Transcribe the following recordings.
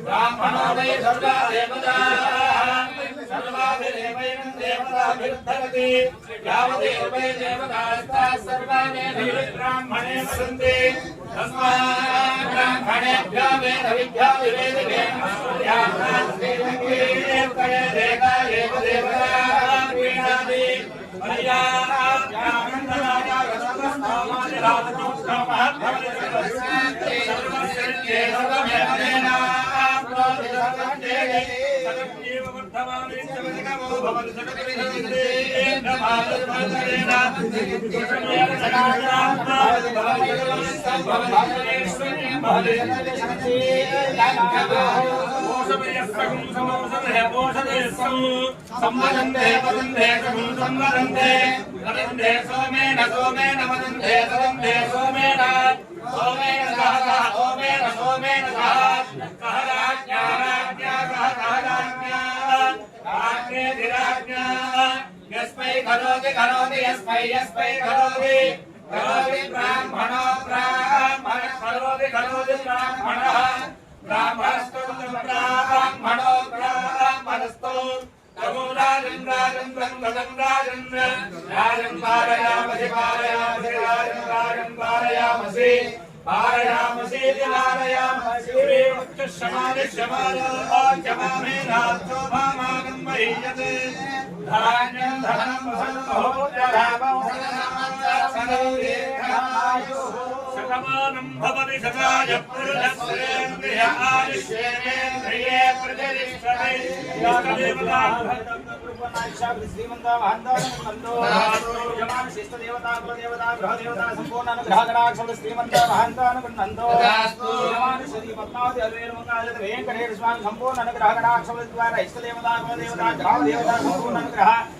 బ్రాహ్మణో why సర్వా దేవతా సర్వాభిరేవైనం దేవతాభిరుద్ధరతి యావదేవై దేవతాస్తాः సర్వానేన బ్రాహ్మణే వదంతి తస్మాత్ బ్రాహ్మణేభ్యో వేద Thank you. సంవదంతే వదంతే సంవదంతే వదంతే సోమేణ సోమేణ వదంతే వదంతే సోమేన సోమేన సహ సహ ఓమేన సహ యస్మై కరోతి కరోతి యస్మై యస్మై కరోతి. కరోతి బ్రాహ్మణో బ్రాహ్మణ కరోతి కరోతి బ్రాహ్మణः. బ్రాహ్మణస్తు బ్రాహ్మణో బ్రాహ్మణస్తు తమో రాజన్ రాజన్ రంగదం రాజన్. రాజన్ పారయామసి పారయామసి రాజన్ రాజన్ పారయామసి. పారయామసి పారయామసి శమాని శమానో శమామే నాథో భామాగం మహీయతే ధాన్యం ధనం సంభోజరామం శతమానం భవతి శతాయ పురుషస్యేంద్రియ ఆయుష్యేంద్రియే ప్రతిష్టతే ఇష్టదేవతా మనోభీష్ట సకల కార్య దిగ్వేశ శ్రీమంత మహంతానుగుణంతో మహాకాళి మహాలక్ష్మి మహాస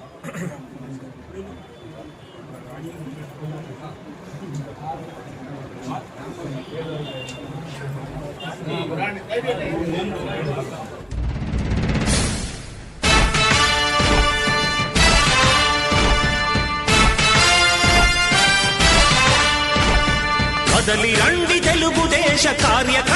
కదలి రండి తెలుగుదేశ కార్యకర్తలారా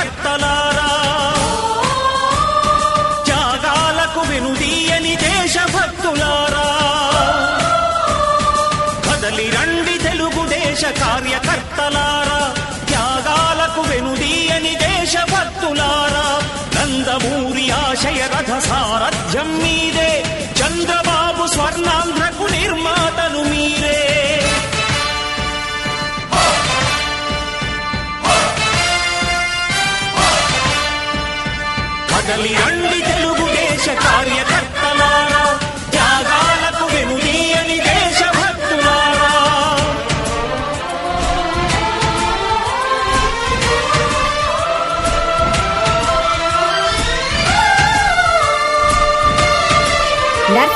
రాజ్యం మీదే చంద్రబాబు స్వర్ణాంధ్రకు నిర్మాతలు మీరే. కదలి అండ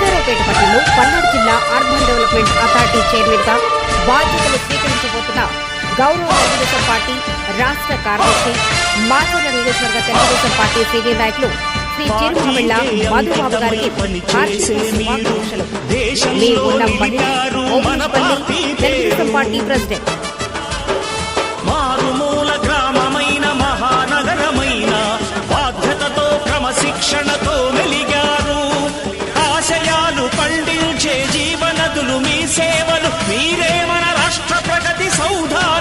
నర్సారావుపేట పట్టణంలో పల్నాడు జిల్లా అర్బన్ డెవలప్మెంట్ అథారిటీ చైర్మన్గా బాధ్యతలు స్వీకరించబోతున్న గౌరవ తెలుగుదేశం పార్టీ రాష్ట్ర కార్యదర్శి మాచర్ల నియోజకవర్గ తెలుగుదేశం పార్టీ సీనియర్ నాయకులు శ్రీ చిరుమమిళ్ళ మధుబాబు గారికి మీ ఉన్న తెలుగుదేశం పార్టీ ప్రెసిడెంట్ సేవలు. మీరే మన రాష్ట్ర ప్రగతి సౌధానికి